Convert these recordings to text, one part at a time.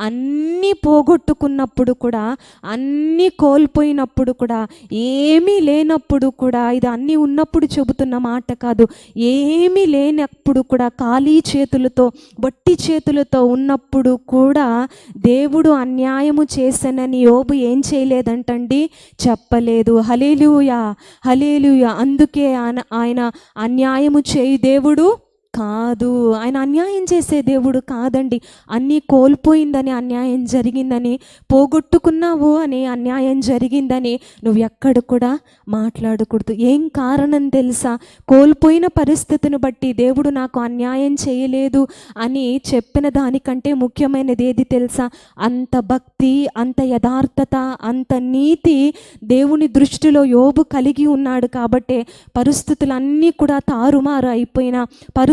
అన్నీ పోగొట్టుకున్నప్పుడు కూడా అన్నీ కోల్పోయినప్పుడు కూడా ఏమీ లేనప్పుడు కూడా ఇది అన్నీ ఉన్నప్పుడు చెబుతున్న మాట కాదు. ఏమీ లేనప్పుడు కూడా ఖాళీ చేతులతో బట్టి చేతులతో ఉన్నప్పుడు కూడా దేవుడు అన్యాయము చేశానని యోబు ఏం చేయలేదంటండి? చెప్పలేదు. హలేలుయా హలేలుయా అందుకే ఆయన ఆయన అన్యాయము చేయి దేవుడు. కాదు. ఆయన అన్యాయం చేసే దేవుడు కాదండి. అన్నీ కోల్పోయిందని అన్యాయం జరిగిందని పోగొట్టుకున్నావు అని అన్యాయం జరిగిందని నువ్వు ఎక్కడ కూడా మాట్లాడకూడదు. ఏం కారణం తెలుసా? కోల్పోయిన పరిస్థితిని బట్టి దేవుడు నాకు అన్యాయం చేయలేదు అని చెప్పిన దానికంటే ముఖ్యమైనది ఏది తెలుసా? అంత భక్తి అంత యథార్థత అంత నీతి దేవుని దృష్టిలో యోబు కలిగి ఉన్నాడు కాబట్టే పరిస్థితులన్నీ కూడా తారుమారు అయిపోయినా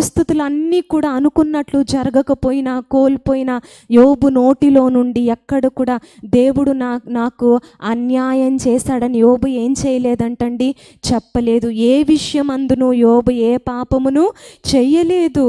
పరిస్థితులన్నీ కూడా అనుకున్నట్లు జరగకపోయినా కోల్పోయినా యోబు నోటిలో నుండి ఎక్కడ కూడా దేవుడు నా నాకు అన్యాయం చేశాడని యోబు ఏం చేయలేదంటండి? చెప్పలేదు. ఏ విషయం అందును యోబు ఏ పాపమును చెయ్యలేదు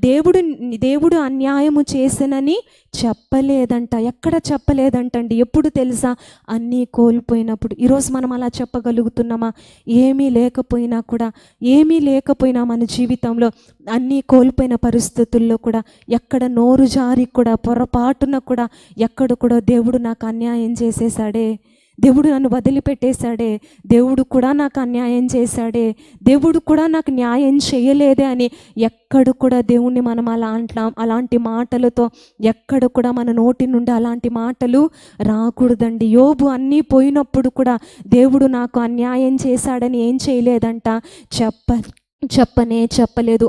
దేవుడు దేవుడు అన్యాయము చేసినని చెప్పలేదంట. ఎక్కడ చెప్పలేదంటండి? ఎప్పుడు తెలుసా? అన్నీ కోల్పోయినప్పుడు. ఈరోజు మనం అలా చెప్పగలుగుతున్నామా? ఏమీ లేకపోయినా కూడా ఏమీ లేకపోయినా మన జీవితంలో అన్నీ కోల్పోయిన పరిస్థితుల్లో కూడా ఎక్కడ నోరు జారి కూడా పొరపాటున కూడా ఎక్కడ కూడా దేవుడు నాకు అన్యాయం చేసేసాడే దేవుడు నన్ను వదిలిపెట్టేశాడే. దేవుడు కూడా నాకు అన్యాయం చేశాడే. దేవుడు కూడా నాకు న్యాయం చేయలేదే అని ఎక్కడ కూడా దేవుణ్ణి మనం అలా అలాంటి మాటలతో ఎక్కడ కూడా మన నోటి నుండి అలాంటి మాటలు రాకూడదండి. యోబు అన్నీ పోయినప్పుడు కూడా దేవుడు నాకు అన్యాయం చేశాడని ఏం చేయలేదంట. చెప్ప చెప్పనే చెప్పలేదు.